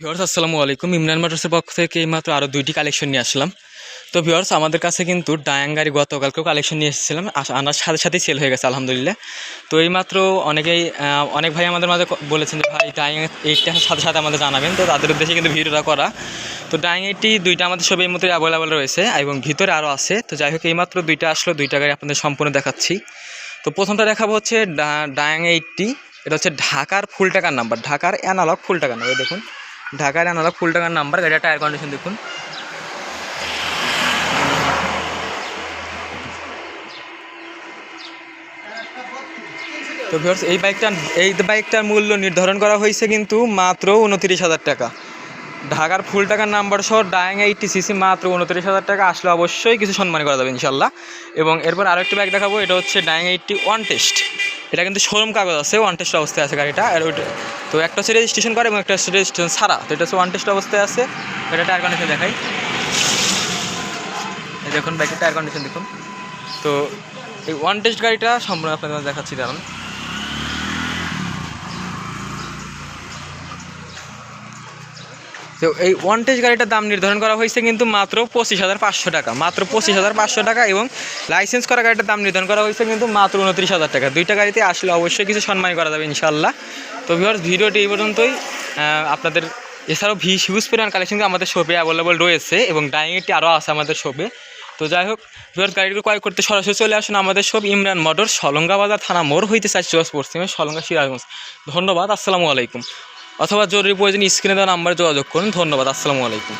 Viewers আসসালামু আলাইকুম। ইমরান মোটরসের পক্ষ থেকে এইমাত্র আরও দুইটি কালেকশন নিয়ে আসলাম। তো ভিওর্স আমাদের কাছে কিন্তু ডায়াং গাড়ি গতকালকেও কালেকশন নিয়ে এসেছিলাম। আনার সাথে সাথেই সেল হয়ে গেছে, আলহামদুলিল্লাহ। তো এইমাত্র অনেকেই অনেক ভাই আমাদের মাঝে বলেছেন যে, ভাই, ডায়াং এইটার সাথে সাথে আমাদের জানাবেন। তো তাদের উদ্দেশ্যে কিন্তু ভিডিওটা করা। তো ডায়াং এইটটি দুইটা আমাদের সব এই মতো অ্যাভেলেবেল রয়েছে এবং ভিতরে আরও আছে। তো যাই হোক, এইমাত্র দুইটা আসলো, দুইটা গাড়ি আপনাদের সম্পূর্ণ দেখাচ্ছি। তো প্রথমটা দেখাবো হচ্ছে ডায়াং এইটটি এটা হচ্ছে ঢাকার ফুল টাকার নাম্বার ঢাকার অ্যানালগ ফুল টাকার নাম্বার দেখুন। ঢাকার অ্যানালগ ফুল টাকার নাম্বার গাড়িটা টায়ার কন্ডিশন দেখুন। তো ভিউয়ার্স এই বাইকটা এই বাইকটার মূল্য নির্ধারণ করা হয়েছে কিন্তু মাত্র উনত্রিশ হাজার টাকা। ঢাকার ফুল টাকার নাম্বার সহ ডায়াং এইটটি সিসি মাত্র উনত্রিশ হাজার টাকা, আসলে অবশ্যই কিছু সম্মান করা যাবে ইনশাল্লাহ এবং এরপর আরও একটি বাইক দেখাবো, এটা হচ্ছে ডায়াং এইটটি ওয়ান টেস্ট এটা কিন্তু শোরুম কাগজ আছে ওয়ান টেস্ট অবস্থায় আছে গাড়িটা। আর ওইটা তো একটা হচ্ছে রেজিস্ট্রেশন করে এবং একটা হচ্ছে রেজিস্ট্রেশন ছাড়া। তো এটা হচ্ছে ওয়ান টেস্ট অবস্থায় আছে। এটা টায়ার কন্ডিশন দেখাই। দেখুন বাইকের টায়ার কন্ডিশন দেখুন। তো এই ওয়ান টেস্ট গাড়িটা সম্পূর্ণ আপনাদের দেখাচ্ছি দাঁড়ান। তো এই ওয়ান টেস্ট গাড়িটার দাম নির্ধারণ করা হয়েছে কিন্তু মাত্র পঁচিশ হাজার পাঁচশো টাকা। মাত্র পঁচিশ হাজার পাঁচশো টাকা এবং লাইসেন্স করা গাড়িটার দাম নির্ধারণ করা হয়েছে কিন্তু মাত্র উনত্রিশ হাজার টাকা। দুইটা গাড়িতে আসলে অবশ্যই কিছু সম্মান করা যাবে ইনশাল্লাহ তো ভিউয়ার্স ভিডিওটি এই পর্যন্তই। আপনাদের এছাড়াও ভি হিউজ পরিমাণ কালেকশন আমাদের শপে অ্যাভেলেবল রয়েছে এবং ডাইনিংটি আরও আছে আমাদের শপে তো যাই হোক ভিউয়ার্স গাড়িগুলো ক্রয় করতে সরাসরি চলে আসুন আমাদের সব ইমরান মোটর সলঙ্গা বাজার থানা মোড় হইতে চাই পশ্চিমে সলঙ্গা সিরাজগঞ্জ। ধন্যবাদ, আসসালামু আলাইকুম। অথবা জরুরি প্রয়োজন স্ক্রিনে দেওয়া নাম্বারে যোগাযোগ করুন। ধন্যবাদ আসসালামু আলাইকুম।